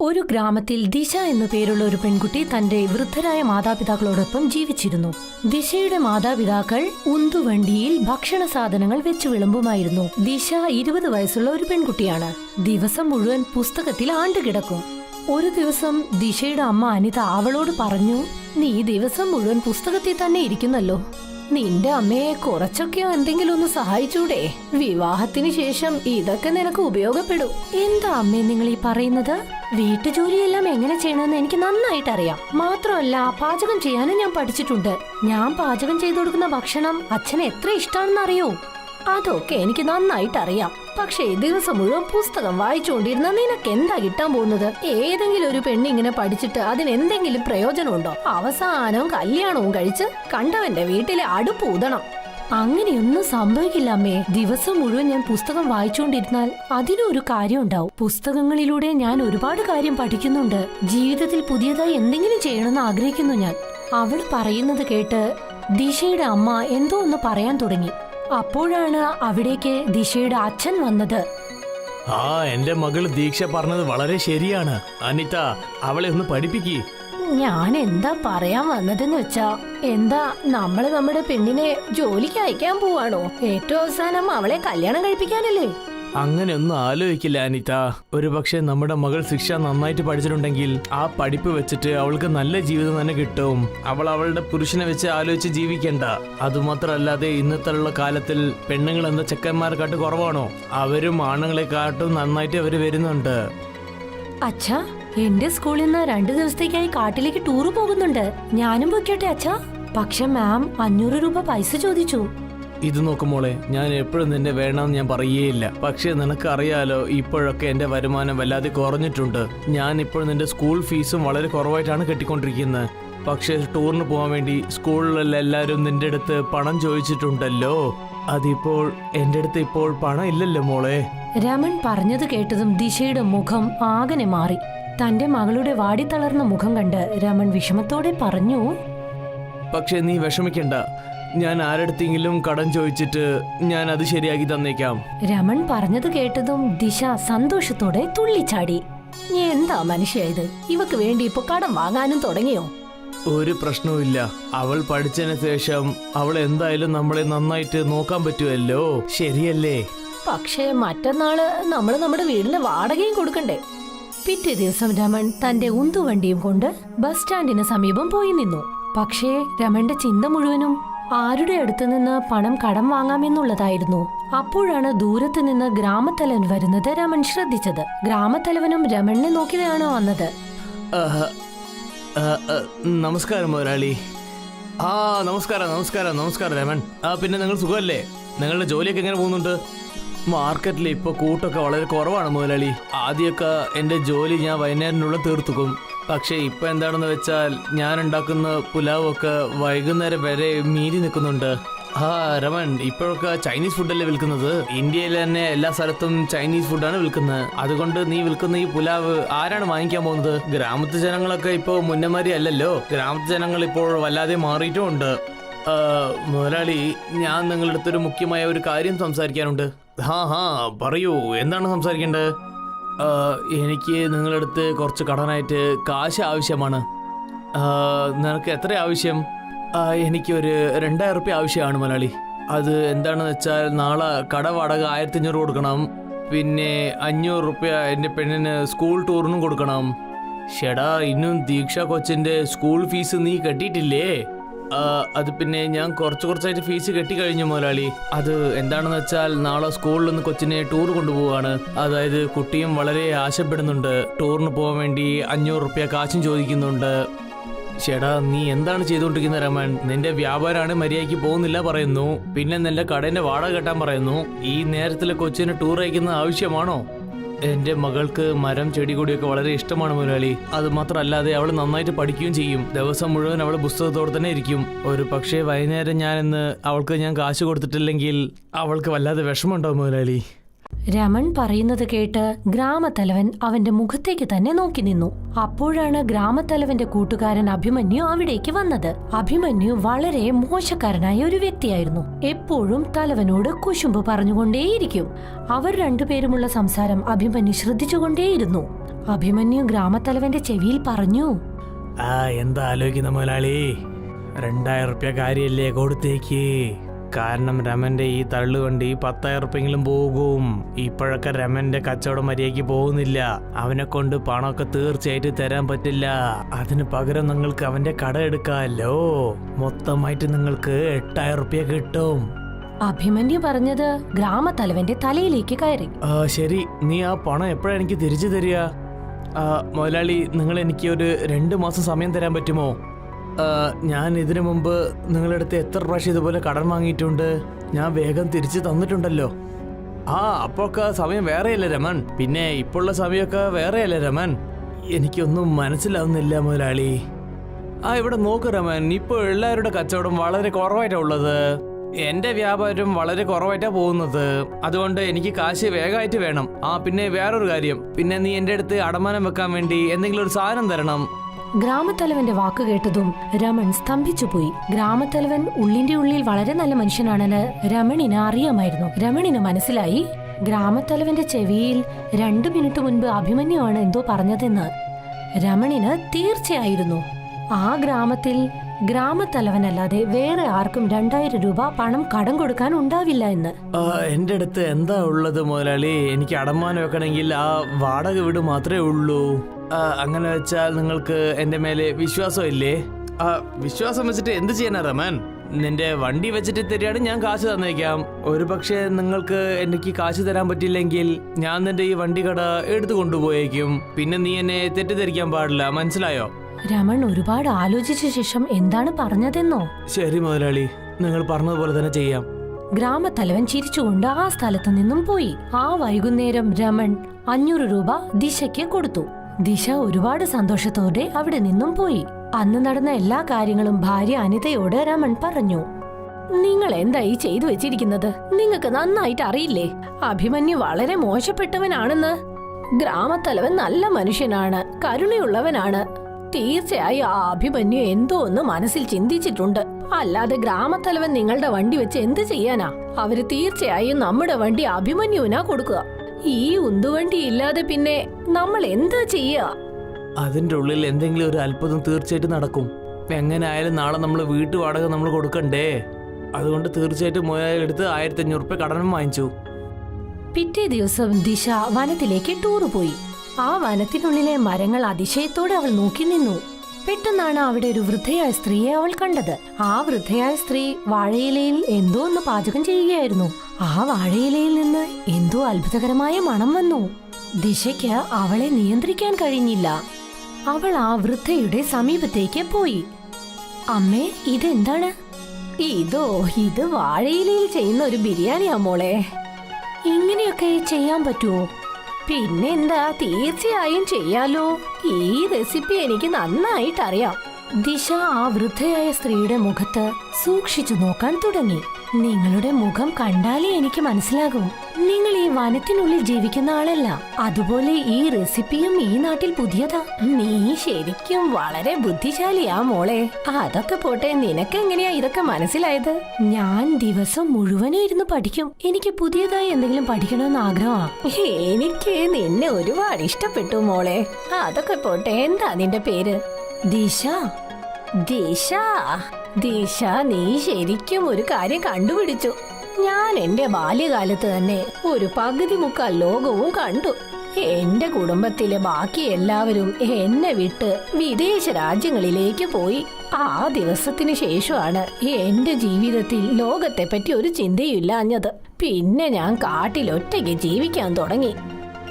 ഒരു ഗ്രാമത്തിൽ ദിശ എന്നു പേരുള്ള ഒരു പെൺകുട്ടി തന്റെ വൃദ്ധരായ മാതാപിതാക്കളോടൊപ്പം ജീവിച്ചിരുന്നു. ദിശയുടെ മാതാപിതാക്കൾ ഉന്തുവണ്ടിയിൽ ഭക്ഷണ സാധനങ്ങൾ വെച്ചു വിളമ്പുമായിരുന്നു. ദിശ ഇരുപത് വയസ്സുള്ള ഒരു പെൺകുട്ടിയാണ്. ദിവസം മുഴുവൻ പുസ്തകത്തിൽ ആണ്ടുകിടക്കും ഒരു ദിവസം ദിശയുടെ അമ്മ അനിത അവളോട് പറഞ്ഞു നീ ദിവസം മുഴുവൻ പുസ്തകത്തിൽ തന്നെ ഇരിക്കുന്നല്ലോ. നിന്റെ അമ്മയെ കുറച്ചൊക്കെ എന്തെങ്കിലും ഒന്ന് സഹായിച്ചൂടെ? വിവാഹത്തിന് ശേഷം ഇതൊക്കെ നിനക്ക് ഉപയോഗപ്പെടും. എന്താ അമ്മേ നിങ്ങൾ ഈ പറയുന്നത്? വീട്ടുജോലിയെല്ലാം എങ്ങനെ ചെയ്യണമെന്ന് എനിക്ക് നന്നായിട്ട് അറിയാം മാത്രമല്ല പാചകം ചെയ്യാനും ഞാൻ പഠിച്ചിട്ടുണ്ട്. ഞാൻ പാചകം ചെയ്തു കൊടുക്കുന്ന ഭക്ഷണം അച്ഛന് എത്ര ഇഷ്ടമാണെന്ന് അറിയോ അതൊക്കെ എനിക്ക് നന്നായിട്ട് അറിയാം പക്ഷേ ദിവസം മുഴുവൻ പുസ്തകം വായിച്ചുകൊണ്ടിരുന്ന നിനക്ക് എന്താ കിട്ടാൻ പോകുന്നത്? ഏതെങ്കിലും ഒരു പെണ്ണിങ്ങനെ പഠിച്ചിട്ട് അതിന് എന്തെങ്കിലും പ്രയോജനമുണ്ടോ? അവസാനവും കല്യാണവും കഴിച്ച് കണ്ടവന്റെ വീട്ടിലെ അടുപ്പ് ഊതണം. അങ്ങനെയൊന്നും സംഭവിക്കില്ല അമ്മേ. ദിവസം മുഴുവൻ ഞാൻ പുസ്തകം വായിച്ചുകൊണ്ടിരുന്നാൽ അതിനും ഒരു കാര്യം ഉണ്ടാവും പുസ്തകങ്ങളിലൂടെ ഞാൻ ഒരുപാട് കാര്യം പഠിക്കുന്നുണ്ട്. ജീവിതത്തിൽ പുതിയതായി എന്തെങ്കിലും ചെയ്യണമെന്ന് ആഗ്രഹിക്കുന്നു ഞാൻ. അവൾ പറയുന്നത് കേട്ട് ദിശയുടെ അമ്മ എന്തോ ഒന്ന് പറയാൻ തുടങ്ങി. അപ്പോഴാണ് അവിടേക്ക് ദിശയുടെ അച്ഛൻ വന്നത്. ആ എന്റെ മകൾ ദീക്ഷ പറഞ്ഞത് വളരെ ശരിയാണ്. അനിത അവളെ ഒന്ന് പഠിപ്പിക്കി. ഞാൻ എന്താ പറയാൻ വന്നതെന്ന് വെച്ചാ എന്താ നമ്മൾ നമ്മുടെ പെണ്ണിനെ ജോലിക്ക് അയക്കാൻ പോവാണോ? ഏറ്റവും അവസാനം അവളെ കല്യാണം കഴിപ്പിക്കാനല്ലേ? അങ്ങനെ ഒന്നും ആലോചിക്കില്ല അനിത. ഒരു പക്ഷെ നമ്മുടെ മകൾ ശിക്ഷ നന്നായിട്ട് പഠിച്ചിട്ടുണ്ടെങ്കിൽ ആ പഠിപ്പ് വെച്ചിട്ട് അവൾക്ക് നല്ല ജീവിതം തന്നെ കിട്ടും. അവൾ അവളുടെ പുരുഷനെ വെച്ച് ആലോചിച്ച് ജീവിക്കണ്ട. അതുമാത്രമല്ലാതെ ഇന്നത്തെ കാലത്തിൽ പെണ്ണുങ്ങൾ എന്ന ചെക്കന്മാരെക്കാട്ട് കുറവാണോ? അവരും ആണുങ്ങളെക്കാട്ടും നന്നായിട്ട് അവർ വരുന്നുണ്ട്. അച്ഛാ എന്റെ സ്കൂളിൽ നിന്ന് രണ്ടു ദിവസത്തേക്കായി കാട്ടിലേക്ക് ടൂർ പോകുന്നുണ്ട്. ഞാനും പോയിക്കോട്ടെ അച്ഛാ. പക്ഷെ മാം അഞ്ഞൂറ് രൂപ പൈസ ചോദിച്ചു. ഇത് നോക്കുമോളെ ഞാൻ എപ്പോഴും നിന്നെ വേണമെന്ന് ഞാൻ പറയേയില്ല പക്ഷേ നിനക്കറിയാലോ ഇപ്പോഴൊക്കെ എന്റെ വരുമാനം വല്ലാതെ കുറഞ്ഞിട്ടുണ്ട്. ഞാൻ ഇപ്പോൾ നിന്റെ സ്കൂൾ ഫീസും വളരെ കുറവായിട്ടാണ് കെട്ടിക്കൊണ്ടിരിക്കുന്നത്. പക്ഷേ ടൂറിന് പോകാൻ വേണ്ടി സ്കൂളിലുള്ള എല്ലാവരും നിന്റെ അടുത്ത് പണം ചോദിച്ചിട്ടുണ്ടല്ലോ. അതിപ്പോൾ എന്റെ അടുത്ത് ഇപ്പോൾ പണം ഇല്ലല്ലോ മോളെ. രമൺ പറഞ്ഞത് കേട്ടതും ദിശയുടെ മുഖം ആകനെ മാറി. തന്റെ മകളുടെ വാടിത്തളർന്ന മുഖം കണ്ട് രമൺ വിഷമത്തോടെ പറഞ്ഞു പക്ഷേ നീ വിഷമിക്കണ്ട. ഞാൻ ആരടുത്തെങ്കിലും കടം ചോദിച്ചിട്ട് ഞാൻ അത് ശരിയാക്കി തന്നേക്കാം. രമൺ പറഞ്ഞത് കേട്ടതും ദിശ സന്തോഷത്തോടെ തുള്ളിച്ചാടി. നീ എന്താ മനുഷ്യ ഇത്? ഇവക്ക് വേണ്ടി ഇപ്പൊ കടം വാങ്ങാനും തുടങ്ങിയോ? ഒരു പ്രശ്നവുമില്ല അവൾ പഠിച്ചതിന് ശേഷം അവൾ എന്തായാലും നമ്മളെ നന്നായിട്ട് നോക്കാൻ പറ്റുമല്ലോ. ശരിയല്ലേ? പക്ഷേ മറ്റന്നാൾ നമ്മൾ നമ്മുടെ വീടിന്റെ വാടകയും കൊടുക്കണ്ടേ. പിറ്റേ ദിവസം രമൺ തന്റെ ഉന്തുവണ്ടിയും കൊണ്ട് ബസ് സ്റ്റാൻഡിന് സമീപം പോയി നിന്നു. പക്ഷേ രമന്റെ ചിന്ത മുഴുവനും ആരുടെ അടുത്ത് നിന്ന് പണം കടം വാങ്ങാമെന്നുള്ളതായിരുന്നു. അപ്പോഴാണ് ദൂരത്ത് നിന്ന് ഗ്രാമത്തലവൻ വരുന്നത് രമൺ ശ്രദ്ധിച്ചത്. ഗ്രാമത്തലവനും രമണിനെ നോക്കിയാണ് വന്നത്. നമസ്കാരം മുതലാളി. ആ നമസ്കാരം നമസ്കാരം നമസ്കാരം രമൺ. ആ പിന്നെ നിങ്ങൾ സുഖമല്ലേ? നിങ്ങളുടെ ജോലിയൊക്കെ എങ്ങനെ പോകുന്നുണ്ട്? മാർക്കറ്റിൽ ഇപ്പോൾ കൂട്ടൊക്കെ വളരെ കുറവാണ് മുതലാളി. ആദ്യമൊക്കെ എന്റെ ജോലി ഞാൻ വൈകുന്നേരത്തിനുള്ള തീർത്തുക്കും. പക്ഷേ ഇപ്പൊ എന്താണെന്ന് വെച്ചാൽ ഞാൻ ഉണ്ടാക്കുന്ന പുലാവൊക്കെ വൈകുന്നേരം വരെ മീരി നിൽക്കുന്നുണ്ട്. ആ രമൺ ഇപ്പോഴൊക്കെ ചൈനീസ് ഫുഡല്ലേ വിൽക്കുന്നത്? ഇന്ത്യയിൽ തന്നെ എല്ലാ സ്ഥലത്തും ചൈനീസ് ഫുഡാണ് വിൽക്കുന്നത്. അതുകൊണ്ട് നീ വിൽക്കുന്ന ഈ പുലാവ് ആരാണ് വാങ്ങിക്കാൻ പോകുന്നത്? ഗ്രാമത്തെ ജനങ്ങളൊക്കെ ഇപ്പോൾ മുന്നമാരി അല്ലല്ലോ. ഗ്രാമത്തെ ജനങ്ങൾ ഇപ്പോൾ വല്ലാതെ മാറിയിട്ടുമുണ്ട് മുതലാളി ഞാൻ നിങ്ങളുടെ അടുത്തൊരു മുഖ്യമായ ഒരു കാര്യം സംസാരിക്കാനുണ്ട്. ഹാ ഹാ പറയൂ. എന്താണ് സംസാരിക്കേണ്ടത്? എനിക്ക് നിങ്ങളുടെ അടുത്ത് കുറച്ച് കടനായിട്ട് കാശ് ആവശ്യമാണ്. നിനക്ക് എത്ര ആവശ്യം? എനിക്കൊരു രണ്ടായിരം റുപ്യ ആവശ്യമാണ് മലയാളി. അത് എന്താണെന്ന് വെച്ചാൽ നാളെ കട വാടക ആയിരത്തി അഞ്ഞൂറ് കൊടുക്കണം. പിന്നെ അഞ്ഞൂറ് റുപ്യ എന്റെ പെണ്ണിന് സ്കൂൾ ടൂറിനും കൊടുക്കണം. ഷെടാ ഇന്നും ദീക്ഷ കൊച്ചിന്റെ സ്കൂൾ ഫീസ് നീ കെട്ടിയിട്ടില്ലേ? അത് പിന്നെ ഞാൻ കുറച്ച് കുറച്ചായിട്ട് ഫീസ് കെട്ടി കഴിഞ്ഞു മുതലാളി. അത് എന്താണെന്ന് വെച്ചാൽ നാളെ സ്കൂളിൽ നിന്ന് കൊച്ചിനെ ടൂർ കൊണ്ടുപോവാണ്. അതായത് കുട്ടിയും വളരെ ആശപ്പെടുന്നുണ്ട്. ടൂറിന് പോകാൻ വേണ്ടി അഞ്ഞൂറ് റുപ്യ കാശും ചോദിക്കുന്നുണ്ട്. ചേടാ നീ എന്താണ് ചെയ്തുകൊണ്ടിരിക്കുന്നത് രമൻ? നിന്റെ വ്യാപാരമാണ് മര്യാദയ്ക്ക് പോകുന്നില്ല പറയുന്നു. പിന്നെ നിന്റെ കടേന്റെ വാടക കെട്ടാൻ പറയുന്നു. ഈ നേരത്തിലെ കൊച്ചിന് ടൂർ അയക്കുന്നത് ആവശ്യമാണോ? എന്റെ മകൾക്ക് മരം ചെടി കൊടിയൊക്കെ വളരെ ഇഷ്ടമാണ് മുതലാളി അത് മാത്രമല്ലാതെ അവൾ നന്നായിട്ട് പഠിക്കുകയും ചെയ്യും. ദിവസം മുഴുവൻ അവൾ പുസ്തകത്തോടെ തന്നെ ഇരിക്കും. ഒരു പക്ഷേ വൈകുന്നേരം ഞാൻ ഇന്ന് അവൾക്ക് ഞാൻ കാശ് കൊടുത്തിട്ടില്ലെങ്കിൽ അവൾക്ക് വല്ലാതെ വിഷമമുണ്ടോ മുതലാളി രമൺ പറയുന്നത് കേട്ട് ഗ്രാമത്തലവൻ അവന്റെ മുഖത്തേക്ക് തന്നെ നോക്കി നിന്നു. അപ്പോഴാണ് ഗ്രാമത്തലവന്റെ കൂട്ടുകാരൻ അഭിമന്യു അവിടേക്ക് വന്നത്. അഭിമന്യു വളരെ മോശക്കാരനായ ഒരു വ്യക്തിയായിരുന്നു. എപ്പോഴും തലവനോട് കുശുമ്പ് പറഞ്ഞുകൊണ്ടേയിരിക്കും. അവർ രണ്ടുപേരുമുള്ള സംസാരം അഭിമന്യു ശ്രദ്ധിച്ചുകൊണ്ടേയിരുന്നു. അഭിമന്യു ഗ്രാമത്തലവന്റെ ചെവിയിൽ പറഞ്ഞു ആ എന്താ ആലോചിക്കുന്ന മുതലാളി? രണ്ടായിരം റുപ്യ കാര്യല്ലേ കൊടുത്തേക്ക്? കാരണം രമന്റെ ഈ തള്ളുവണ്ടി ഈ പത്തായിരപ്പെങ്കിലും പോകും. ഇപ്പോഴൊക്കെ രമന്റെ കച്ചവടം മര്യാദയ്ക്ക് പോകുന്നില്ല. അവനെ കൊണ്ട് പണമൊക്കെ തീർച്ചയായിട്ട് തരാൻ പറ്റില്ല. അതിന് പകരം നിങ്ങൾക്ക് അവന്റെ കട എടുക്കാമല്ലോ. മൊത്തമായിട്ട് നിങ്ങൾക്ക് എട്ടായിരം റുപ്യ കിട്ടും. അഭിമന്യു പറഞ്ഞത് ഗ്രാമത്തലവന്റെ തലയിലേക്ക് കയറി. ആ ശരി. നീ ആ പണം എപ്പോഴാണ് എനിക്ക് തിരിച്ചു തരിക? ആ, മുതലാളി നിങ്ങൾ എനിക്ക് ഒരു രണ്ട് മാസം സമയം തരാൻ പറ്റുമോ? ഞാൻ ഇതിനു മുമ്പ് നിങ്ങളുടെ അടുത്ത് എത്ര പ്രാവശ്യം ഇതുപോലെ കടം വാങ്ങിയിട്ടുണ്ട്? ഞാൻ വേഗം തിരിച്ചു തന്നിട്ടുണ്ടല്ലോ. ആ അപ്പോഴൊക്കെ സമയം വേറെയല്ലേ രമൻ പിന്നെ ഇപ്പോഴുള്ള സമയമൊക്കെ വേറെയല്ലേ രമൻ എനിക്കൊന്നും മനസ്സിലാവുന്നില്ല മുതലാളി. ആ ഇവിടെ നോക്ക് രമൻ ഇപ്പോൾ എല്ലാവരുടെ കച്ചവടം വളരെ കുറവായിട്ടാണ് ഉള്ളത്. എന്റെ വ്യാപാരം വളരെ കുറവായിട്ടാ പോകുന്നത്. അതുകൊണ്ട് എനിക്ക് കാശ് വേഗമായിട്ട് വേണം. ആ പിന്നെ വേറൊരു കാര്യം. പിന്നെ നീ എന്റെ അടുത്ത് അടമാനം വെക്കാൻ വേണ്ടി എന്തെങ്കിലും ഒരു സാധനം തരണം. ഗ്രാമത്തലവന്റെ വാക്ക് കേട്ടതും രമൺ സ്തംഭിച്ചുപോയി. ഗ്രാമത്തലവൻ ഉള്ളിന്റെ ഉള്ളിൽ വളരെ നല്ല മനുഷ്യനാണെന്ന് രമണിന് അറിയാമായിരുന്നു. രമണിന് മനസ്സിലായി ഗ്രാമത്തലവന്റെ ചെവിയിൽ രണ്ടു മിനിറ്റ് മുൻപ് അഭിമന്യുവാണ് എന്തോ പറഞ്ഞതെന്ന്. രമണിന് തീർച്ചയായിരുന്നു. ആ ഗ്രാമത്തിൽ ഗ്രാമത്തലവനല്ലാതെ വേറെ ആർക്കും രണ്ടായിരം രൂപ പണം കടം കൊടുക്കാൻ ഉണ്ടാവില്ല എന്ന്. എന്റെ അടുത്ത് എന്താ ഉള്ളത് മുതലാളി? എനിക്ക് അടമാനം വെക്കണമെങ്കിൽ ആ വാടക വീട് മാത്രമേ ഉള്ളൂ. അങ്ങനെ വെച്ചാൽ നിങ്ങൾക്ക് എന്റെ മേലെ വിശ്വാസം ഇല്ലേ ആ വിശ്വാസം വെച്ചിട്ട് എന്ത് ചെയ്യാനാ റമൻ നിന്റെ വണ്ടി വെച്ചിട്ട് തരികയാണ് ഞാൻ കാശ് തന്നേക്കാം. ഒരു പക്ഷേ നിങ്ങൾക്ക് എനിക്ക് കാശ് തരാൻ പറ്റില്ലെങ്കിൽ ഞാൻ നിന്റെ ഈ വണ്ടി കട എടുത്തു കൊണ്ടുപോയേക്കും. പിന്നെ നീ എന്നെ തെറ്റിദ്ധരിക്കാൻ പാടില്ല മനസ്സിലായോ? രമൺ ഒരുപാട് ആലോചിച്ച ശേഷം എന്താണ് പറഞ്ഞതെന്നോ? ശരി മുതലാളി നിങ്ങൾ പറഞ്ഞതുപോലെ തന്നെ ചെയ്യാം. ഗ്രാമത്തലവൻ ചിരിച്ചുകൊണ്ട് ആ സ്ഥലത്തു നിന്നും പോയി. ആ വൈകുന്നേരം രമൺ അഞ്ഞൂറ് രൂപ ദിശയ്ക്ക് കൊടുത്തു. ദിശ ഒരുപാട് സന്തോഷത്തോടെ അവിടെ നിന്നും പോയി. അന്ന് നടന്ന എല്ലാ കാര്യങ്ങളും ഭാര്യ അനിതയോട് രമൺ പറഞ്ഞു. നിങ്ങൾ എന്തായി ചെയ്തു വെച്ചിരിക്കുന്നത്? നിങ്ങൾക്ക് നന്നായിട്ട് അറിയില്ലേ? അഭിമന്യു വളരെ മോശപ്പെട്ടവനാണെന്ന്. ഗ്രാമത്തലവൻ നല്ല മനുഷ്യനാണ് കരുണയുള്ളവനാണ്. തീർച്ചയായും ആ അഭിമന്യു എന്തോ ഒന്ന് മനസ്സിൽ ചിന്തിച്ചിട്ടുണ്ട്. അല്ലാതെ ഗ്രാമത്തലവൻ നിങ്ങളുടെ വണ്ടി വെച്ച് എന്ത് ചെയ്യാനാ? അവർ തീർച്ചയായും നമ്മുടെ വണ്ടി അഭിമന്യുവിനാ കൊടുക്കുക. ഈ ഉന്തുവണ്ടി ഇല്ലാതെ പിന്നെ നമ്മൾ എന്താ ചെയ്യാ? അതിന്റെ ഉള്ളിൽ എന്തെങ്കിലും ഒരു അത്ഭുതം തീർച്ചയായിട്ടും നടക്കും. എങ്ങനെ ആയാലും നാളെ നമ്മൾ വീട്ടു വാടക നമ്മൾ കൊടുക്കണ്ടേ? അതുകൊണ്ട് തീർച്ചയായിട്ടും മുതലാളി എടുത്ത് ആയിരത്തി അഞ്ഞൂറ് റുപ്യ കടനം വാങ്ങിച്ചു. പിറ്റേ ദിവസം ദിശ വനത്തിലേക്ക് ടൂറ് പോയി. ആ വനത്തിനുള്ളിലെ മരങ്ങൾ അതിശയത്തോടെ അവൾ നോക്കി നിന്നു. പെട്ടെന്നാണ് അവിടെ ഒരു വൃദ്ധയായ സ്ത്രീയെ അവൾ കണ്ടത്. ആ വൃദ്ധയായ സ്ത്രീ വാഴയിലയിൽ എന്തോ ഒന്ന് പാചകം ചെയ്യുകയായിരുന്നു. ആ വാഴയിലയിൽ നിന്ന് എന്തോ അത്ഭുതകരമായ മണം വന്നു. ദിശയ്ക്ക് അവളെ നിയന്ത്രിക്കാൻ കഴിഞ്ഞില്ല. അവൾ ആ വൃദ്ധയുടെ സമീപത്തേക്ക് പോയി. അമ്മേ ഇതെന്താണ്? ഇതോ ഇത് വാഴയിലയിൽ ചെയ്യുന്ന ഒരു ബിരിയാണിയാ മോളെ. ഇങ്ങനെയൊക്കെ ചെയ്യാൻ പറ്റുമോ പിന്നെന്താ തീർച്ചയായും ചെയ്യാലോ. ഈ റെസിപ്പി എനിക്ക് നന്നായിട്ടറിയാം. ദിശ ആ വൃദ്ധയായ സ്ത്രീയുടെ മുഖത്ത് സൂക്ഷിച്ചു നോക്കാൻ തുടങ്ങി. നിങ്ങളുടെ മുഖം കണ്ടാലേ എനിക്ക് മനസ്സിലാകും. നിങ്ങൾ ഈ വനത്തിനുള്ളിൽ ജീവിക്കുന്ന ആളല്ല. അതുപോലെ ഈ റെസിപ്പിയും ഈ നാട്ടിൽ പുതിയതാ. നീ ശരിക്കും വളരെ ബുദ്ധിശാലിയാ മോളെ. അതൊക്കെ പോട്ടെ നിനക്ക് എങ്ങനെയാ ഇതൊക്കെ മനസ്സിലായത്? ഞാൻ ദിവസം മുഴുവനും ഇരുന്ന് പഠിക്കും. എനിക്ക് പുതിയതായി എന്തെങ്കിലും പഠിക്കണമെന്ന് ആഗ്രഹമാ. എനിക്ക് നിന്നെ ഒരുപാട് ഇഷ്ടപ്പെട്ടു മോളെ. അതൊക്കെ പോട്ടെ എന്താ നിന്റെ പേര്? ദിശ. ദിശ? ദിശ നീ ശരിക്കും ഒരു കാര്യം കണ്ടുപിടിച്ചു. ഞാൻ എന്റെ ബാല്യകാലത്ത് തന്നെ ഒരു പകുതി മുക്കാൽ ലോകവും കണ്ടു. എന്റെ കുടുംബത്തിലെ ബാക്കി എല്ലാവരും എന്നെ വിട്ട് വിദേശ രാജ്യങ്ങളിലേക്ക് പോയി. ആ ദിവസത്തിന് ശേഷമാണ് എന്റെ ജീവിതത്തിൽ ലോകത്തെ പറ്റി ഒരു ചിന്തയില്ലാഞ്ഞത് പിന്നെ ഞാൻ കാട്ടിൽ ഒറ്റയ്ക്ക് ജീവിക്കാൻ തുടങ്ങി.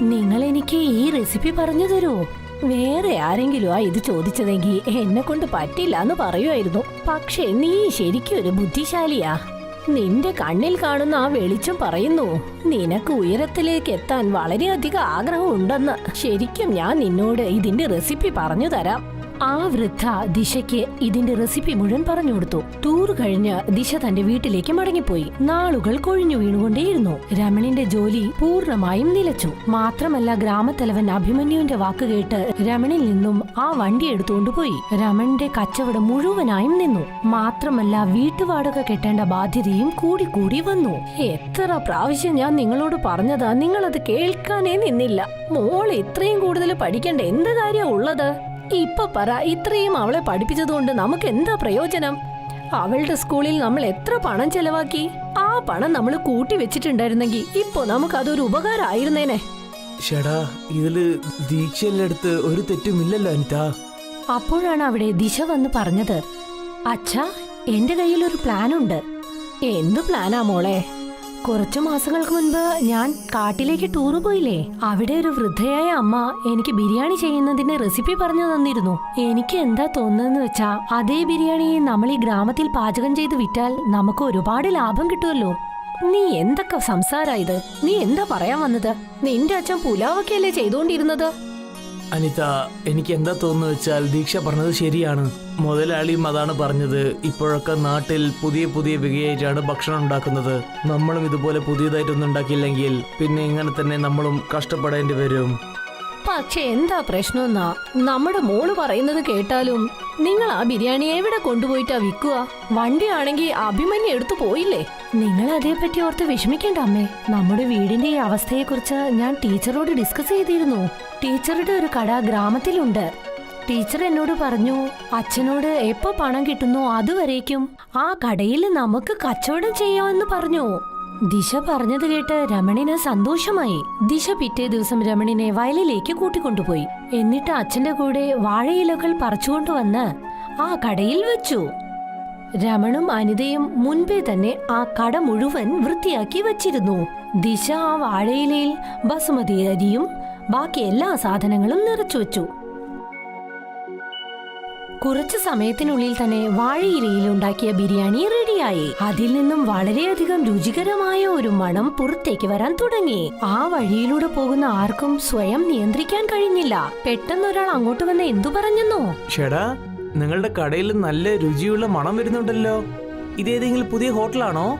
നിങ്ങൾ എനിക്ക് ഈ റെസിപ്പി പറഞ്ഞു തരുമോ വേറെ ആരെങ്കിലും ആ ഇത് ചോദിച്ചതെങ്കിൽ എന്നെ കൊണ്ട് പറ്റില്ല എന്ന് പറയുമായിരുന്നു. പക്ഷെ നീ ശരിക്കും ഒരു ബുദ്ധിശാലിയാ. നിന്റെ കണ്ണിൽ കാണുന്ന ആ വെളിച്ചം പറയുന്നു. നിനക്ക് ഉയരത്തിലേക്ക് എത്താൻ വളരെയധികം ആഗ്രഹമുണ്ടെന്ന്. ശരിക്കും ഞാൻ നിന്നോട് ഇതിന്റെ റെസിപ്പി പറഞ്ഞു തരാം ആ വൃദ്ധ ദിശയ്ക്ക് ഇതിന്റെ റെസിപ്പി മുഴുവൻ പറഞ്ഞു കൊടുത്തു. ടൂർ കഴിഞ്ഞ് ദിശ തന്റെ വീട്ടിലേക്ക് മടങ്ങിപ്പോയി. നാളുകൾ കൊഴിഞ്ഞു വീണുകൊണ്ടേയിരുന്നു. രമണിന്റെ ജോലി പൂർണമായും നിലച്ചു. മാത്രമല്ല ഗ്രാമത്തലവൻ അഭിമന്യുവിന്റെ വാക്ക് കേട്ട് രമണിൽ നിന്നും ആ വണ്ടി എടുത്തുകൊണ്ടുപോയി രമണിന്റെ കച്ചവടം മുഴുവനായും നിന്നു. മാത്രമല്ല വീട്ടുവാടക കെട്ടേണ്ട ബാധ്യതയും കൂടി കൂടി വന്നു. എത്ര പ്രാവശ്യം ഞാൻ നിങ്ങളോട് പറഞ്ഞതാ നിങ്ങളത് കേൾക്കാനേ നിന്നില്ല. മോൾ ഇത്രയും കൂടുതൽ പഠിക്കേണ്ട എന്ത് കാര്യ ഉള്ളത്? ഇപ്പൊ പറ ഇത്രയും അവളെ പഠിപ്പിച്ചതുകൊണ്ട് നമുക്ക് എന്താ പ്രയോജനം? അവളുടെ സ്കൂളിൽ നമ്മൾ എത്ര പണം ചെലവാക്കി? ആ പണം നമ്മൾ കൂട്ടി വെച്ചിട്ടുണ്ടായിരുന്നെങ്കിൽ ഇപ്പൊ നമുക്ക് അതൊരു ഉപകാരമായിരുന്നേനെ. ഷടാ ഇതിൽ ദീക്ഷയുടെ അടുത്ത് ഒരു തെറ്റുമില്ലല്ലോ അനിത. അപ്പോഴാണ് അവിടെ ദിശ വന്ന് പറഞ്ഞത് അച്ഛാ എന്റെ കയ്യിൽ ഒരു പ്ലാൻ ഉണ്ട് എന്ത് പ്ലാനാ മോളെ? കുറച്ചു മാസങ്ങൾക്ക് മുൻപ് ഞാൻ കാട്ടിലേക്ക് ടൂർ പോയില്ലേ? അവിടെ ഒരു വൃദ്ധയായ അമ്മ എനിക്ക് ബിരിയാണി ചെയ്യുന്നതിന്റെ റെസിപ്പി പറഞ്ഞു തന്നിരുന്നു. എനിക്ക് എന്താ തോന്നുന്നതെന്ന് വെച്ചാ അതേ ബിരിയാണി നമ്മൾ ഈ ഗ്രാമത്തിൽ പാചകം ചെയ്ത് വിറ്റാൽ നമുക്ക് ഒരുപാട് ലാഭം കിട്ടുമല്ലോ. നീ എന്തൊക്കെ സംസാരായത് നീ എന്താ പറയാൻ വന്നത്? നിന്റെ അച്ഛൻ പുലാവൊക്കെയല്ലേ ചെയ്തുകൊണ്ടിരുന്നത്? അനിത എനിക്ക് എന്താ തോന്നുന്നു വെച്ചാൽ ദീക്ഷ പറഞ്ഞത് ശരിയാണ്. മുതലാളിയും അതാണ് പറഞ്ഞത്. ഇപ്പോഴൊക്കെ നാട്ടിൽ പുതിയ പുതിയ വികയായിട്ടാണ് ഭക്ഷണം ഉണ്ടാക്കുന്നത്. നമ്മളും ഇതുപോലെ പുതിയതായിട്ടൊന്നും ഉണ്ടാക്കിയില്ലെങ്കിൽ പിന്നെ ഇങ്ങനെ തന്നെ നമ്മളും കഷ്ടപ്പെടേണ്ടി വരും. പക്ഷെ എന്താ പ്രശ്നമെന്നാ? നമ്മുടെ മോൾ പറയുന്നത് കേട്ടാലും നിങ്ങൾ ആ ബിരിയാണി എവിടെ കൊണ്ടുപോയിട്ടാ വിൽക്കുക? വണ്ടിയാണെങ്കിൽ അഭിമന്യം എടുത്തു പോയില്ലേ? നിങ്ങൾ അതേപ്പറ്റി ഓർത്ത് വിഷമിക്കേണ്ട അമ്മേ. നമ്മുടെ വീടിന്റെ ഈ അവസ്ഥയെക്കുറിച്ച് ഞാൻ ടീച്ചറോട് ഡിസ്കസ് ചെയ്തിരുന്നു. ടീച്ചറുടെ ഒരു കട ഗ്രാമത്തിലുണ്ട്. ടീച്ചർ എന്നോട് പറഞ്ഞു അച്ഛനോട് എപ്പോ പണം കിട്ടുന്നോ അതുവരേക്കും. ആ കടയിൽ നമുക്ക് കച്ചവടം ചെയ്യാമെന്ന് പറഞ്ഞു. ദിശ പറഞ്ഞത് കേട്ട് രമണിന് സന്തോഷമായി. ദിശ പിറ്റേ ദിവസം രമണിനെ വയലിലേക്ക് കൂട്ടിക്കൊണ്ടുപോയി. എന്നിട്ട് അച്ഛന്റെ കൂടെ വാഴയിലകൾ പറിച്ചുകൊണ്ടുവന്ന് ആ കടയിൽ വെച്ചു. രമണും അനിതയും മുൻപേ തന്നെ ആ കട മുഴുവൻ വൃത്തിയാക്കി വച്ചിരുന്നു. ദിശ ആ വാഴയിലയിൽ ബസുമതി അരിയും ബാക്കി എല്ലാ സാധനങ്ങളും നിറച്ചു വെച്ചു. കുറച്ചു സമയത്തിനുള്ളിൽ തന്നെ വാഴയിലയിൽ ഉണ്ടാക്കിയ ബിരിയാണി റെഡിയായി. അതിൽ നിന്നും വളരെയധികം രുചികരമായ ഒരു മണം പുറത്തേക്ക് വരാൻ തുടങ്ങി. ആ വഴിയിലൂടെ പോകുന്ന ആർക്കും സ്വയം നിയന്ത്രിക്കാൻ കഴിഞ്ഞില്ല. പെട്ടെന്ന് ഒരാൾ അങ്ങോട്ട് വന്ന് എന്തു പറഞ്ഞെന്നോ? ചേടാ നിങ്ങളുടെ കടയിൽ നല്ല രുചിയുള്ള മണം വരുന്നുണ്ടല്ലോ. ഇതേതെങ്കിലും പുതിയ ഹോട്ടലാണോ?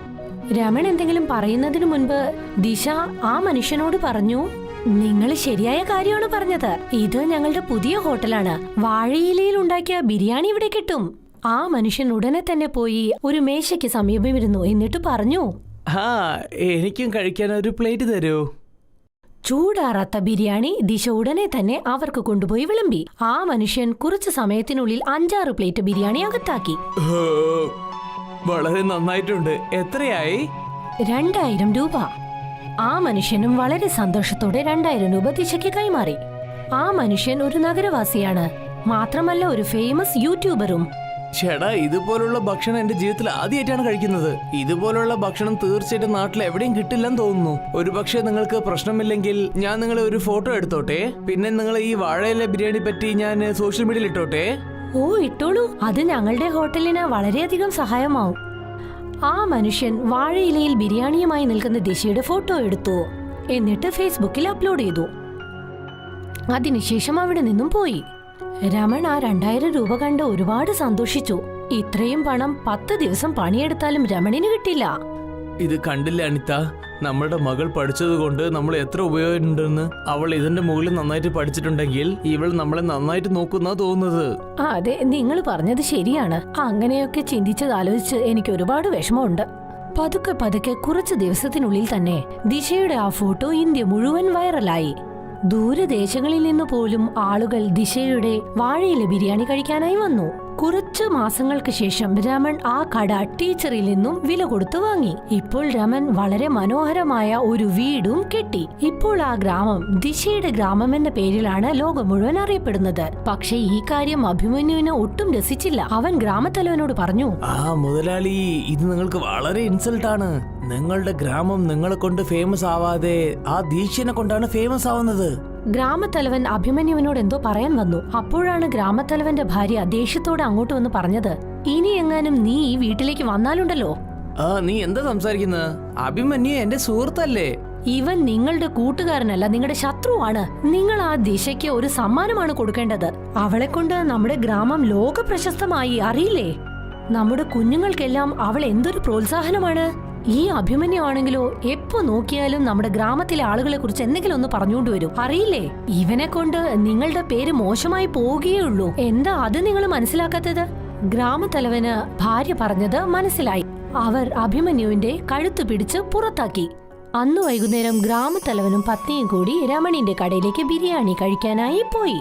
രമൺ എന്തെങ്കിലും പറയുന്നതിന് മുൻപ് ദിശ ആ മനുഷ്യനോട് പറഞ്ഞു നിങ്ങൾ ശരിയായ കാര്യമാണ് പറഞ്ഞത്. ഇത് ഞങ്ങളുടെ പുതിയ ഹോട്ടലാണ്. വാഴയിലയിൽ ഉണ്ടാക്കിയ ബിരിയാണി ഇവിടെ കിട്ടും. ആ മനുഷ്യൻ ഉടനെ തന്നെ പോയി ഒരു മേശയ്ക്ക് സമീപമിരുന്നു എന്നിട്ട് പറഞ്ഞു ആ എനിക്കും കഴിക്കാൻ ഒരു പ്ലേറ്റ് തരൂ. ചൂടാറാത്ത ബിരിയാണി ദിശ ഉടനെ തന്നെ അവർക്ക് കൊണ്ടുപോയി വിളമ്പി. ആ മനുഷ്യൻ കുറച്ചു സമയത്തിനുള്ളിൽ അഞ്ചാറ് പ്ലേറ്റ് ബിരിയാണി അകത്താക്കി. വളരെ നന്നായിട്ടുണ്ട്. എത്രയായി? രണ്ടായിരം രൂപ. ആ മനുഷ്യനും വളരെ സന്തോഷത്തോടെ രണ്ടായിരം രൂപ ദിശയ്ക്ക് കൈമാറി. ആ മനുഷ്യൻ ഒരു നഗരവാസിയാണ്. മാത്രമല്ല ഒരു ഫേമസ് യൂട്യൂബറും ചേടാ ഇതുപോലുള്ള ഭക്ഷണം എന്റെ ജീവിതത്തിൽ ആദ്യമായിട്ടാണ് കഴിക്കുന്നത്. ഇതുപോലുള്ള ഭക്ഷണം തീർച്ചയായിട്ടും നാട്ടിൽ എവിടെയും കിട്ടില്ലെന്ന് തോന്നുന്നു. ഒരു പക്ഷേ നിങ്ങൾക്ക് പ്രശ്നമില്ലെങ്കിൽ ഞാൻ നിങ്ങളെ ഒരു ഫോട്ടോ എടുത്തോട്ടെ? പിന്നെ നിങ്ങൾ ഈ വാഴയിലെ ബിരിയാണി പറ്റി ഞാൻ സോഷ്യൽ മീഡിയയിൽ ഇട്ടോട്ടെ? ഓ ഇട്ടോളൂ. അത് ഞങ്ങളുടെ ഹോട്ടലിന് വളരെയധികം സഹായമാവും. ആ മനുഷ്യൻ വാഴയിലയിൽ ബിരിയാണിയുമായി നിൽക്കുന്ന ദിശയുടെ ഫോട്ടോ എടുത്തു. എന്നിട്ട് ഫേസ്ബുക്കിൽ അപ്ലോഡ് ചെയ്തു. അതിനുശേഷം അവിടെ നിന്നും പോയി. രമൺ ആ രണ്ടായിരം രൂപ കണ്ട് ഒരുപാട് സന്തോഷിച്ചു. ഇത്രയും പണം പത്ത് ദിവസം പണിയെടുത്താലും രമണിന് കിട്ടില്ല. ഇത് കണ്ടില്ല അനിത? നമ്മുടെ മകൾ പഠിച്ചത് കൊണ്ട് നമ്മൾ എത്ര ഉപയോഗമുണ്ടെന്ന് അവൾ ഇതിന്റെ മുകളിൽ നന്നായിട്ട് പഠിച്ചിട്ടുണ്ടെങ്കിൽ ഇവൾ നമ്മളെ നന്നായിട്ട് നോക്കുന്ന തോന്നുന്നത്. ആ, അതെ നിങ്ങൾ പറഞ്ഞത് ശരിയാണ്. അങ്ങനെയൊക്കെ ചിന്തിച്ചത് ആലോചിച്ച് എനിക്ക് ഒരുപാട് വിഷമമുണ്ട്. പതുക്കെ പതുക്കെ കുറച്ച് ദിവസത്തിനുള്ളിൽ തന്നെ ദിശയുടെ ആ ഫോട്ടോ ഇന്ത്യ മുഴുവൻ വൈറലായി. ദൂരദേശങ്ങളിൽ നിന്ന് പോലും ആളുകൾ ദിശയുടെ വാഴയിലെ ബിരിയാണി കഴിക്കാനായി വന്നു. കുറച്ചു മാസങ്ങൾക്ക് ശേഷം രമൺ ആ കട ടീച്ചറിൽ നിന്നും വില കൊടുത്തു വാങ്ങി. ഇപ്പോൾ രമൻ വളരെ മനോഹരമായ ഒരു വീടും കെട്ടി. ഇപ്പോൾ ആ ഗ്രാമം ദിശയുടെ ഗ്രാമം എന്ന പേരിലാണ് ലോകം മുഴുവൻ അറിയപ്പെടുന്നത്. പക്ഷേ ഈ കാര്യം അഭിമന്യുവിന് ഒട്ടും രസിച്ചില്ല. അവൻ ഗ്രാമത്തലവനോട് പറഞ്ഞു ആ മുതലാളി ഇത് നിങ്ങൾക്ക് വളരെ ഇൻസൾട്ട് ആണ്. നിങ്ങളുടെ ഗ്രാമം നിങ്ങളെ കൊണ്ട് ഫേമസ് ആവാതെ ആ ദീക്ഷനെ കൊണ്ടാണ് ഫേമസ് ആവുന്നത്. ഗ്രാമത്തലവൻ അഭിമന്യുവിനോട് എന്തോ പറയാൻ വന്നു. അപ്പോഴാണ് ഗ്രാമത്തലവന്റെ ഭാര്യ ദേഷ്യത്തോടെ അങ്ങോട്ട് വന്ന് പറഞ്ഞത് ഇനി എങ്ങാനും നീ ഈ വീട്ടിലേക്ക് വന്നാലുണ്ടല്ലോ? ആ നീ എന്താ സംസാരിക്കുന്നത് അഭിമന്യു എന്റെ സുഹൃത്തല്ലേ? ഇവൻ നിങ്ങളുടെ കൂട്ടുകാരനല്ല നിങ്ങളുടെ ശത്രുവാണ്. നിങ്ങൾ ആ ദിശയ്ക്ക് ഒരു സമ്മാനമാണ് കൊടുക്കേണ്ടത്. അവളെ കൊണ്ട് നമ്മുടെ ഗ്രാമം ലോക പ്രശസ്തമായി അറിയില്ലേ? നമ്മുടെ കുഞ്ഞുങ്ങൾക്കെല്ലാം അവൾ എന്തൊരു പ്രോത്സാഹനമാണ്? ഈ അഭിമന്യു ആണെങ്കിലോ എപ്പോ നോക്കിയാലും നമ്മുടെ ഗ്രാമത്തിലെ ആളുകളെ കുറിച്ച് എന്തെങ്കിലും ഒന്ന് പറഞ്ഞുകൊണ്ട് വരും. അറിയില്ലേ? ഇവനെ കൊണ്ട് നിങ്ങളുടെ പേര് മോശമായി പോവുകയേ ഉള്ളൂ. എന്താ അത് നിങ്ങൾ മനസ്സിലാക്കാത്തത്? ഗ്രാമത്തലവന് ഭാര്യ പറഞ്ഞത് മനസ്സിലായി. അവർ അഭിമന്യുവിന്റെ കഴുത്തു പിടിച്ച് പുറത്താക്കി. അന്ന് വൈകുന്നേരം ഗ്രാമത്തലവനും പത്നിയും കൂടി രമണിന്റെ കടയിലേക്ക് ബിരിയാണി കഴിക്കാനായി പോയി.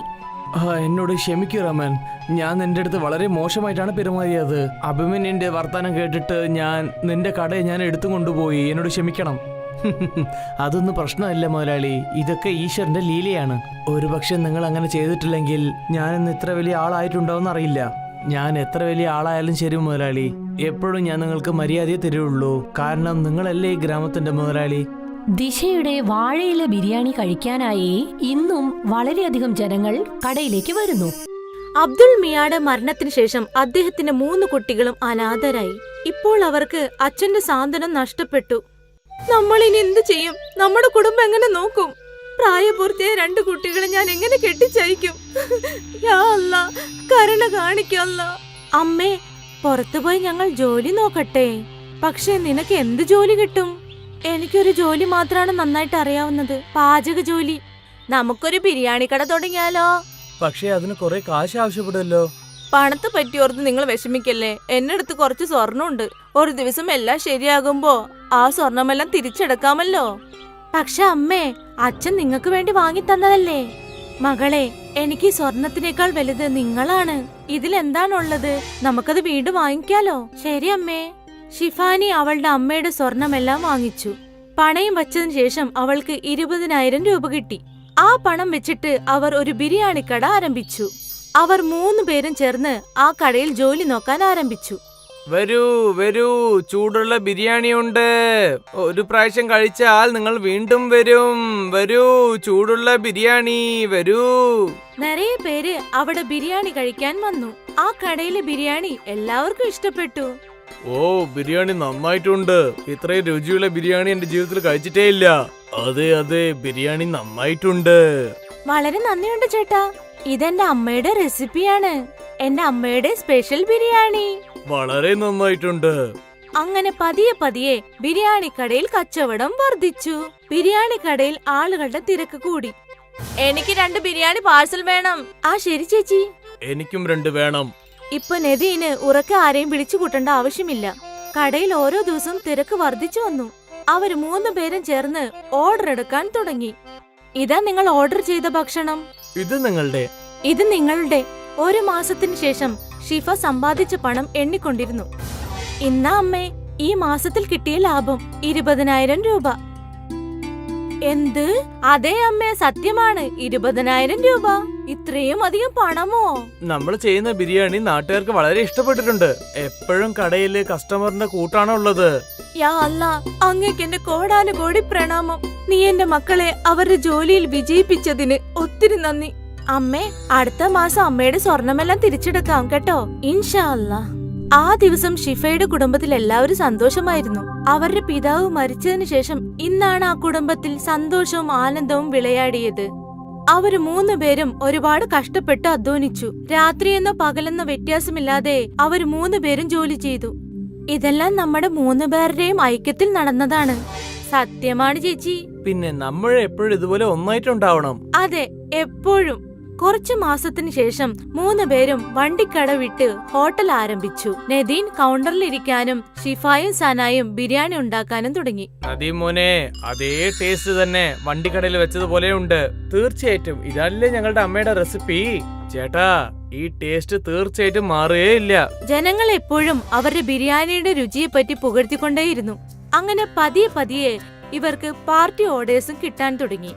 എന്നോട് ക്ഷമിക്കൂ രമൻ ഞാൻ നിന്റെ അടുത്ത് വളരെ മോശമായിട്ടാണ് പെരുമാറിയത്. അഭിമന്യന്റെ വർത്തമാനം കേട്ടിട്ട് ഞാൻ നിന്റെ കടയെ ഞാൻ എടുത്തു കൊണ്ടുപോയി. എന്നോട് ക്ഷമിക്കണം. അതൊന്നും പ്രശ്നമല്ല മുതലാളി ഇതൊക്കെ ഈശ്വരന്റെ ലീലയാണ്. ഒരുപക്ഷെ നിങ്ങൾ അങ്ങനെ ചെയ്തിട്ടില്ലെങ്കിൽ ഞാൻ ഇന്ന് ഇത്ര വലിയ ആളായിട്ടുണ്ടാവുമെന്ന് അറിയില്ല. ഞാൻ എത്ര വലിയ ആളായാലും ശരി മുതലാളി എപ്പോഴും ഞാൻ നിങ്ങൾക്ക് മര്യാദയെ തരുള്ളൂ. കാരണം നിങ്ങളല്ലേ ഈ ഗ്രാമത്തിന്റെ മുതലാളി ദിശയുടെ വാഴയില ബിരിയാണി കഴിക്കാനായി ഇന്നും വളരെയധികം ജനങ്ങൾ കടയിലേക്ക് വരുന്നു. അബ്ദുൾ മിയാടെ മരണത്തിന് ശേഷം അദ്ദേഹത്തിന്റെ മൂന്ന് കുട്ടികളും അനാഥരായി. ഇപ്പോൾ അവർക്ക് അച്ഛന്റെ സാന്ത്വനം നഷ്ടപ്പെട്ടു. നമ്മൾ ഇനി എന്ത് ചെയ്യും? നമ്മുടെ കുടുംബം എങ്ങനെ നോക്കും? പ്രായപൂർത്തിയായ രണ്ട് കുട്ടികളെ ഞാൻ എങ്ങനെ കെട്ടിച്ചയക്കും? കാണിക്കല്ല അമ്മേ പുറത്തുപോയി ഞങ്ങൾ ജോലി നോക്കട്ടെ. പക്ഷെ നിനക്ക് എന്ത് ജോലി കിട്ടും? എനിക്കൊരു ജോലി മാത്രമാണ് നന്നായിട്ട് അറിയാവുന്നത്. പാചക ജോലി. നമുക്കൊരു ബിരിയാണി കട തുടങ്ങിയാലോ? പക്ഷേ അതിന് കുറെ കാശ് ആവശ്യപ്പെടുമല്ലോ. പണത്തെ പറ്റിയോർത്ത് നിങ്ങൾ വിഷമിക്കല്ലേ? എന്റെ അടുത്ത് കുറച്ച് സ്വർണമുണ്ട് ഒരു ദിവസം എല്ലാം ശരിയാകുമ്പോ ആ സ്വർണമെല്ലാം തിരിച്ചെടുക്കാമല്ലോ? പക്ഷെ അമ്മേ അച്ഛൻ നിങ്ങൾക്ക് വേണ്ടി വാങ്ങി തന്നതല്ലേ? മകളെ എനിക്ക് സ്വർണത്തിനേക്കാൾ വലുത് നിങ്ങളാണ്. ഇതിൽ ഇതിലെന്താണുള്ളത് നമുക്കത് വീണ്ടും വാങ്ങിക്കാലോ? ശരി അമ്മേ. ഷിഫാനി അവളുടെ അമ്മയുടെ സ്വർണമെല്ലാം വാങ്ങിച്ചു. പണയം വച്ചതിന് ശേഷം അവൾക്ക് ഇരുപതിനായിരം രൂപ കിട്ടി. ആ പണം വെച്ചിട്ട് അവർ ഒരു ബിരിയാണി കട ആരംഭിച്ചു. അവർ മൂന്ന് പേരും ചേർന്ന് ആ കടയിൽ ജോലി നോക്കാൻ ആരംഭിച്ചു. വരൂ വരൂ ചൂടുള്ള ബിരിയാണി ഉണ്ട്. ഒരു പ്രാവശ്യം കഴിച്ചാൽ നിങ്ങൾ വീണ്ടും വരും. വരൂ ചൂടുള്ള ബിരിയാണി വരൂ. നിറയെ പേര് അവിടെ ബിരിയാണി കഴിക്കാൻ വന്നു. ആ കടയിലെ ബിരിയാണി എല്ലാവർക്കും ഇഷ്ടപ്പെട്ടു. ഓ ബിരിയാണി നന്നായിട്ടുണ്ട്. ഇത്രയും രുചിയുള്ള ബിരിയാണി എന്റെ ജീവിതത്തിൽ കഴിച്ചിട്ടേ ഇല്ല. അതെ അതെ ബിരിയാണി നന്നായിട്ടുണ്ട്. വളരെ നന്ദിയുണ്ട് ചേട്ടാ. ഇതെന്റെ അമ്മയുടെ റെസിപ്പിയാണ്. എന്റെ അമ്മയുടെ സ്പെഷ്യൽ ബിരിയാണി. വളരെ നന്നായിട്ടുണ്ട്. അങ്ങനെ പതിയെ പതിയെ ബിരിയാണി കടയിൽ കച്ചവടം വർദ്ധിച്ചു. ബിരിയാണി കടയിൽ ആളുകളുടെ തിരക്ക് കൂടി. എനിക്ക് രണ്ട് ബിരിയാണി പാഴ്സൽ വേണം. ആ ശരി ചേച്ചി. എനിക്കും രണ്ട് വേണം. ഇപ്പൊ നദീന് ഉറക്കെ ആരെയും വിളിച്ചു കൂട്ടേണ്ട ആവശ്യമില്ല. കടയിൽ ഓരോ ദിവസം തിരക്ക് വർദ്ധിച്ചു വന്നു. അവർ മൂന്ന് പേരും ചേർന്ന് ഓർഡർ എടുക്കാൻ തുടങ്ങി. ഇതാ നിങ്ങൾ ഓർഡർ ചെയ്ത ഭക്ഷണം. ഇത് നിങ്ങളുടെ. ഇത് നിങ്ങളുടെ. ഒരു മാസത്തിന് ശേഷം ഷിഫ സമ്പാദിച്ച പണം എണ്ണിക്കൊണ്ടിരുന്നു. ഇന്ന അമ്മേ ഈ മാസത്തിൽ കിട്ടിയ ലാഭം ഇരുപതിനായിരം രൂപ. എന്ത്? അതെ അമ്മേ സത്യമാണ്. ഇരുപതിനായിരം രൂപ. ഇത്രയും അധികം പണമോ? നമ്മൾ ചെയ്യുന്ന ബിരിയാണി നാട്ടുകാർക്ക് വളരെ ഇഷ്ടപ്പെട്ടിട്ടുണ്ട്. എപ്പോഴും കടയിൽ കസ്റ്റമറിന്റെ കൂട്ടാണ് ഉള്ളത്? യാ അല്ല അങ്ങേക്ക് എന്റെ കോടാനുകോടി പ്രണാമം. നീ എന്റെ മക്കളെ അവരുടെ ജോലിയിൽ വിജയിപ്പിച്ചതിന് ഒത്തിരി നന്ദി. അമ്മേ അടുത്ത മാസം അമ്മയുടെ സ്വർണമെല്ലാം തിരിച്ചെടുക്കാം കേട്ടോ. ഇൻഷാ അല്ലാ ആ ദിവസം ഷിഫയുടെ കുടുംബത്തിൽ എല്ലാവരും സന്തോഷമായിരുന്നു. അവരുടെ പിതാവ് മരിച്ചതിനു ശേഷം ഇന്നാണ് ആ കുടുംബത്തിൽ സന്തോഷവും ആനന്ദവും വിളയാടിയത്. അവർ മൂന്ന് പേരും ഒരുപാട് കഷ്ടപ്പെട്ട് അധ്വാനിച്ചു. രാത്രിയെന്നോ പകലെന്നോ വ്യത്യാസമില്ലാതെ അവർ മൂന്ന് പേരും ജോലി ചെയ്തു. ഇതെല്ലാം നമ്മുടെ മൂന്ന് പേരുടെയും ഐക്യത്തിൽ നടന്നതാണ്. സത്യമാണ് ചേച്ചി. പിന്നെ നമ്മൾ എപ്പോഴും ഇതുപോലെ ഒന്നായിട്ടുണ്ടാവണം. അതെ എപ്പോഴും. കുറച്ചു മാസത്തിന് ശേഷം മൂന്ന് പേരും വണ്ടിക്കട വിട്ട് ഹോട്ടൽ ആരംഭിച്ചു. നദീൻ കൗണ്ടറിൽ ഇരിക്കാനും ഷിഫായും സനായും ബിരിയാണി ഉണ്ടാക്കാനും തുടങ്ങി. മോനെ അതേ ടേസ്റ്റ് തന്നെ വണ്ടിക്കടയിൽ വെച്ചതുപോലെ ഉണ്ട്. തീർച്ചയായിട്ടും ഇതല്ലേ ഞങ്ങളുടെ അമ്മയുടെ റെസിപ്പി ചേട്ടാ ഈ ടേസ്റ്റ് തീർച്ചയായിട്ടും മാറുകയില്ല. ജനങ്ങൾ എപ്പോഴും അവരുടെ ബിരിയാണിയുടെ രുചിയെ പറ്റി പുകഴ്ത്തിക്കൊണ്ടേയിരുന്നു. അങ്ങനെ പതിയെ പതിയെ ഇവർക്ക് പാർട്ടി ഓർഡേഴ്സും കിട്ടാൻ തുടങ്ങി.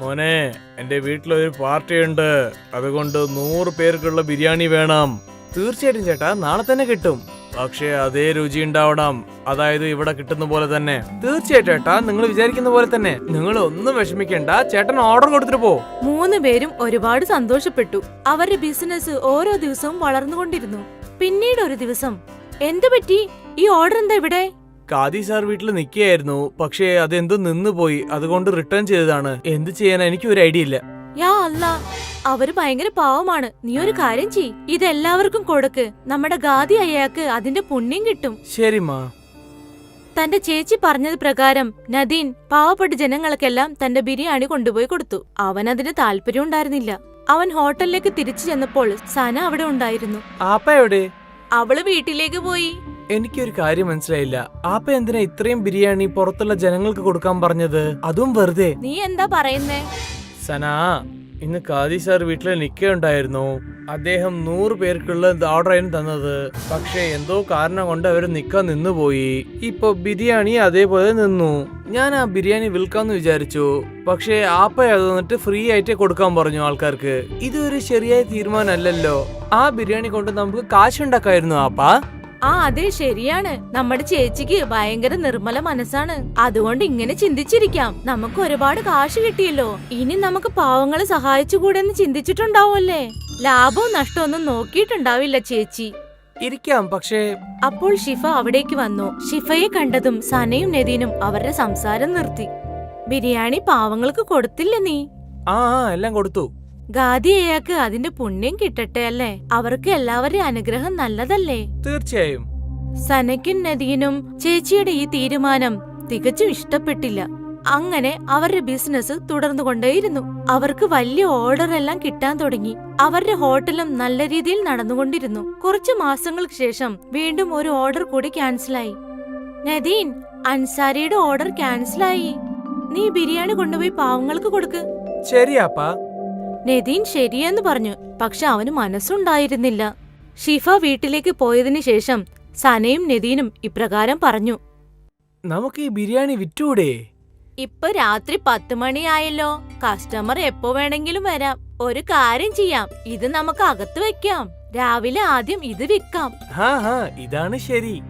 മോനെ എന്റെ വീട്ടിലൊരു പാർട്ടി ഉണ്ട് അതുകൊണ്ട് നൂറ് പേർക്കുള്ള ബിരിയാണി വേണം. തീർച്ചയായിട്ടും ചേട്ടാ നാളെ തന്നെ കിട്ടും. പക്ഷേ അതേ രുചി ഉണ്ടാവണം. അതായത് ഇവിടെ കിട്ടുന്ന പോലെ തന്നെ. തീർച്ചയായിട്ടും ചേട്ടാ നിങ്ങൾ വിചാരിക്കുന്ന പോലെ തന്നെ. നിങ്ങൾ ഒന്നും വിഷമിക്കണ്ട. ചേട്ടൻ ഓർഡർ കൊടുത്തിട്ട് പോ. മൂന്ന് പേരും ഒരുപാട് സന്തോഷപ്പെട്ടു. അവരുടെ ബിസിനസ് ഓരോ ദിവസവും വളർന്നുകൊണ്ടിരുന്നു. പിന്നീട് ഒരു ദിവസം എന്തു പറ്റി ഈ ഓർഡർ എന്താ ഇവിടെ? കാദി സാർ വീട്ടിൽ നിൽക്കുകയായിരുന്നു. പക്ഷേ അതെന്തോ നിന്നുപോയി. അതുകൊണ്ട് റിട്ടേൺ ചെയ്തതാണ്. എന്ത് ചെയ്യാൻ എനിക്ക് ഒരു ഐഡിയ ഇല്ല. യാ അല്ല. അവർ ഭയങ്കര പാവമാണ്. നീ ഒരു കാര്യം ചെയ് ഇതെല്ലാവർക്കും കൊടുക്ക്. നമ്മുടെ ഗാദി അയ്യാക്ക് അതിന്റെ പുണ്യം കിട്ടും. ശരി മാ. തന്റെ ചേച്ചി പറഞ്ഞത് പ്രകാരം നദീൻ പാവപ്പെട്ട ജനങ്ങൾക്കെല്ലാം തന്റെ ബിരിയാണി കൊണ്ടുപോയി കൊടുത്തു. അവൻ അതിന് താല്പര്യം ഉണ്ടായിരുന്നില്ല. അവൻ ഹോട്ടലിലേക്ക് തിരിച്ചു ചെന്നപ്പോൾ സന അവിടെ ഉണ്ടായിരുന്നു. ആപ്പ എവിടെ? അവൾ വീട്ടിലേക്ക് പോയി. എനിക്കൊരു കാര്യം മനസ്സിലായില്ല. ആപ്പ എന്തിനാ ഇത്രയും ബിരിയാണി പുറത്തുള്ള ജനങ്ങൾക്ക് കൊടുക്കാൻ പറഞ്ഞത്? അതും വെറുതെ. നീ എന്താ പറയുന്നേ? സനാ ഇന്ന് കാദി സാർ വീട്ടിൽ നിൽക്കുകയുണ്ടായിരുന്നു. അദ്ദേഹം നൂറ് പേർക്കുള്ള ഓർഡർ ആയിരുന്നു തന്നത്. പക്ഷേ എന്തോ കാരണം കൊണ്ട് അവർ നിൽക്കാൻ നിന്നുപോയി. ഇപ്പൊ ബിരിയാണി അതേപോലെ നിന്നു. ഞാൻ ആ ബിരിയാണി വിൽക്കാന്ന് വിചാരിച്ചു. പക്ഷേ ആപ്പ തന്നിട്ട് ഫ്രീ ആയിട്ട് കൊടുക്കാൻ പറഞ്ഞു ആൾക്കാർക്ക്. ഇതൊരു ശരിയായ തീരുമാനമല്ലല്ലോ. ആ ബിരിയാണി കൊണ്ട് നമുക്ക് കാശുണ്ടാക്കായിരുന്നു ആപ്പ. ആ അതെ ശരിയാണ്. നമ്മുടെ ചേച്ചിക്ക് ഭയങ്കര നിർമ്മല മനസ്സാണ്. അതുകൊണ്ട് ഇങ്ങനെ ചിന്തിച്ചിരിക്കാം. നമുക്ക് ഒരുപാട് കാശ് കിട്ടിയല്ലോ. ഇനി നമുക്ക് പാവങ്ങളെ സഹായിച്ചുകൂടെന്ന് ചിന്തിച്ചിട്ടുണ്ടാവുമല്ലേ? ലാഭവും നഷ്ടമൊന്നും നോക്കിയിട്ടുണ്ടാവില്ല ചേച്ചി. ഇരിക്കാം പക്ഷേ അപ്പോൾ ഷിഫ അവിടേക്ക് വന്നു. ഷിഫയെ കണ്ടതും സനയും നദീനും അവരുടെ സംസാരം നിർത്തി. ബിരിയാണി പാവങ്ങൾക്ക് കൊടുത്തില്ല നീ? ആ ആ എല്ലാം കൊടുത്തു. ഗാദി അയാൾക്ക് അതിന്റെ പുണ്യം കിട്ടട്ടെ അല്ലേ? അവർക്ക് എല്ലാവരുടെയും അനുഗ്രഹം നല്ലതല്ലേ? തീർച്ചയായും. സനയ്ക്കും നദീനും ചേച്ചിയുടെ ഈ തീരുമാനം തികച്ചും ഇഷ്ടപ്പെട്ടില്ല. അങ്ങനെ അവരുടെ ബിസിനസ് തുടർന്നു കൊണ്ടേയിരുന്നു. അവർക്ക് വലിയ ഓർഡർ എല്ലാം കിട്ടാൻ തുടങ്ങി. അവരുടെ ഹോട്ടലും നല്ല രീതിയിൽ നടന്നുകൊണ്ടിരുന്നു. കുറച്ചു മാസങ്ങൾക്ക് ശേഷം വീണ്ടും ഒരു ഓർഡർ കൂടി ക്യാൻസലായി നദീൻ അൻസാരിയുടെ ഓർഡർ ക്യാൻസലായി നീ ബിരിയാണി കൊണ്ടുപോയി പാവങ്ങൾക്ക് കൊടുക്ക്. ശരിയാപ്പാ നദീൻ ശരിയെന്ന് പറഞ്ഞു. പക്ഷെ അവന് മനസ്സുണ്ടായിരുന്നില്ല. ഷിഫ വീട്ടിലേക്ക് പോയതിനു ശേഷം സനയും നദീനും ഇപ്രകാരം പറഞ്ഞു. നമുക്ക് ഈ ബിരിയാണി വിറ്റൂടെ? ഇപ്പൊ രാത്രി പത്ത് മണിയായല്ലോ. കസ്റ്റമർ എപ്പോ വേണമെങ്കിലും വരാം. ഒരു കാര്യം ചെയ്യാം. ഇത് നമുക്ക് അകത്ത് വെക്കാം. രാവിലെ ആദ്യം ഇത് വിൽക്കാം. ഇതാണ് ശരി.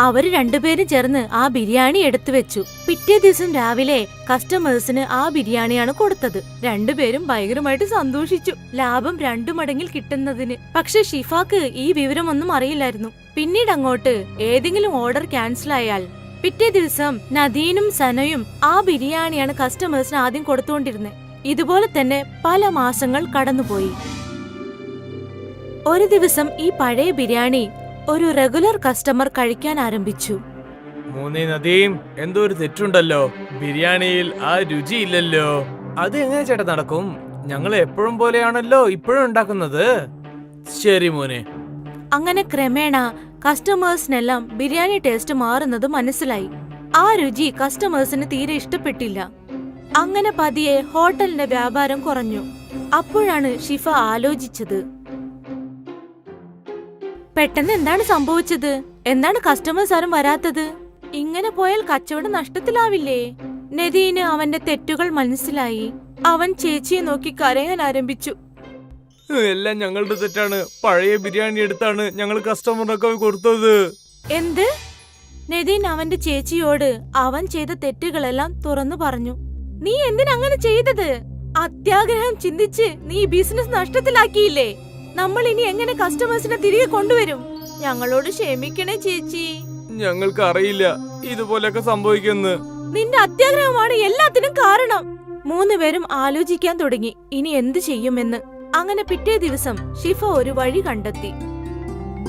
അവർ രണ്ടുപേരും ചേർന്ന് ആ ബിരിയാണി എടുത്തു വെച്ചു. പിറ്റേ ദിവസം രാവിലെ കസ്റ്റമേഴ്സിന് ആ ബിരിയാണിയാണ് കൊടുത്തത്. രണ്ടുപേരും ഭയങ്കരമായിട്ട് സന്തോഷിച്ചു. ലാഭം രണ്ടു മടങ്ങിൽ കിട്ടുന്നതിന്. പക്ഷെ ഷിഫാക്ക് ഈ വിവരമൊന്നും അറിയില്ലായിരുന്നു. പിന്നീട് അങ്ങോട്ട് ഏതെങ്കിലും ഓർഡർ ക്യാൻസൽ ആയാൽ പിറ്റേ ദിവസം നദീനും സനയും ആ ബിരിയാണിയാണ് കസ്റ്റമേഴ്സിന് ആദ്യം കൊടുത്തുകൊണ്ടിരുന്നത്. ഇതുപോലെ തന്നെ പല മാസങ്ങൾ കടന്നുപോയി. ഒരു ദിവസം ഈ പഴയ ബിരിയാണി ഒരു റെഗുലർ കസ്റ്റമർ കഴിക്കാൻ ആരംഭിച്ചു. മൂന്നേ നദീം എന്തോ ഒരു തെറ്റുണ്ടല്ലോ. ബിരിയാണിയിൽ ആ രുചി ഇല്ലല്ലോ അത് എങ്ങനെ ചേട്ടാ നടക്കും? ഞങ്ങൾ എപ്പോഴും പോലെയാണല്ലോ ഇപ്പോഴും ഉണ്ടാക്കുന്നത്. ശരി മോനെ. അങ്ങനെ ക്രമേണ കസ്റ്റമേഴ്സിനെല്ലാം ബിരിയാണി ടേസ്റ്റ് മാറുന്നത് മനസ്സിലായി. ആ രുചി കസ്റ്റമേഴ്സിന് തീരെ ഇഷ്ടപ്പെട്ടില്ല. അങ്ങനെ പതിയെ ഹോട്ടലിന്റെ വ്യാപാരം കുറഞ്ഞു. അപ്പോഴാണ് ഷിഫ ആലോചിച്ചത്. പെട്ടെന്ന് എന്താണ് സംഭവിച്ചത്? എന്താണ് കസ്റ്റമേഴ്സ് ആരും വരാത്തത്? ഇങ്ങനെ പോയാൽ കച്ചവടം നഷ്ടത്തിലാവില്ലേ? നദീന് അവന്റെ തെറ്റുകൾ മനസ്സിലായി. അവൻ ചേച്ചിയെ നോക്കി കരയാൻ ആരംഭിച്ചു. എല്ലാം ഞങ്ങളുടെ തെറ്റാണ്. പഴയ ബിരിയാണി എടുത്താണ് ഞങ്ങൾ കസ്റ്റമറിനൊക്കെ കൊടുത്തത്. എന്ത്? നദീൻ അവന്റെ ചേച്ചിയോട് അവൻ ചെയ്ത തെറ്റുകളെല്ലാം തുറന്നു പറഞ്ഞു. നീ എന്തിനങ്ങനെ ചെയ്തത്? അത്യാഗ്രഹം ചിന്തിച്ച് നീ ബിസിനസ് നഷ്ടത്തിലാക്കിയില്ലേ? നമ്മൾ ഇനി എങ്ങനെ കസ്റ്റമേഴ്സിനെ തിരികെ കൊണ്ടുവരും? ഞങ്ങളോട് ക്ഷമിക്കണേ ചേച്ചി. ഞങ്ങൾക്ക് അറിയില്ല ഇതുപോലെയൊക്കെ സംഭവിക്കുന്നു നിന്റെ അത്യാഗ്രഹമാണ് എല്ലാത്തിനും കാരണം. മൂന്നുപേരും ആലോചിക്കാൻ തുടങ്ങി. ഇനി എന്ത് ചെയ്യുമെന്ന്. അങ്ങനെ പിറ്റേ ദിവസം ഷിഫ ഒരു വഴി കണ്ടെത്തി.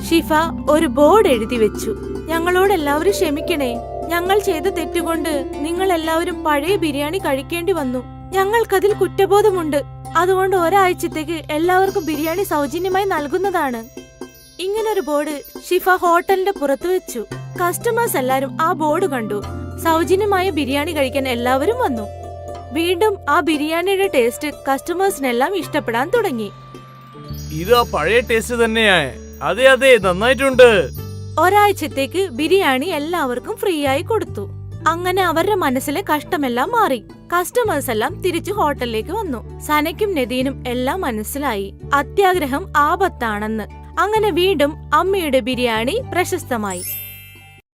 ഷിഫ ഒരു ബോർഡ് എഴുതി വെച്ചു. ഞങ്ങളോട് എല്ലാവരും ക്ഷമിക്കണേ. ഞങ്ങൾ ചെയ്ത തെറ്റുകൊണ്ട് നിങ്ങൾ എല്ലാവരും പഴയ ബിരിയാണി കഴിക്കേണ്ടി വന്നു. ഞങ്ങൾക്കതിൽ കുറ്റബോധമുണ്ട്. അതുകൊണ്ട് ഒരാഴ്ചത്തേക്ക് എല്ലാവർക്കും ബിരിയാണി സൗജന്യമായി നൽകുന്നതാണ്. ഇങ്ങനൊരു ബോർഡ് ഷിഫ ഹോട്ടലിന്റെ പുറത്ത് വെച്ചു. കസ്റ്റമേഴ്സ് എല്ലാരും ആ ബോർഡ് കണ്ടു. സൗജന്യമായ ബിരിയാണി കഴിക്കാൻ എല്ലാവരും വന്നു. വീണ്ടും ആ ബിരിയാണിയുടെ ടേസ്റ്റ് കസ്റ്റമേഴ്സിനെല്ലാം ഇഷ്ടപ്പെടാൻ തുടങ്ങി. ഇത് ആ പഴയ ടേസ്റ്റ് തന്നെയാ. അതെ അതെ നന്നായിട്ടുണ്ട്. ഒരാഴ്ചത്തേക്ക് ബിരിയാണി എല്ലാവർക്കും ഫ്രീ ആയി കൊടുത്തു. അങ്ങനെ അവരുടെ മനസ്സിലെ കഷ്ടമെല്ലാം മാറി. കസ്റ്റമേഴ്സ് എല്ലാം തിരിച്ചു ഹോട്ടലിലേക്ക് വന്നു. സനയ്ക്കും നദീനും എല്ലാം മനസ്സിലായി. അത്യാഗ്രഹം ആപത്താണെന്ന്. അങ്ങനെ വീണ്ടും അമ്മയുടെ ബിരിയാണി പ്രശസ്തമായി.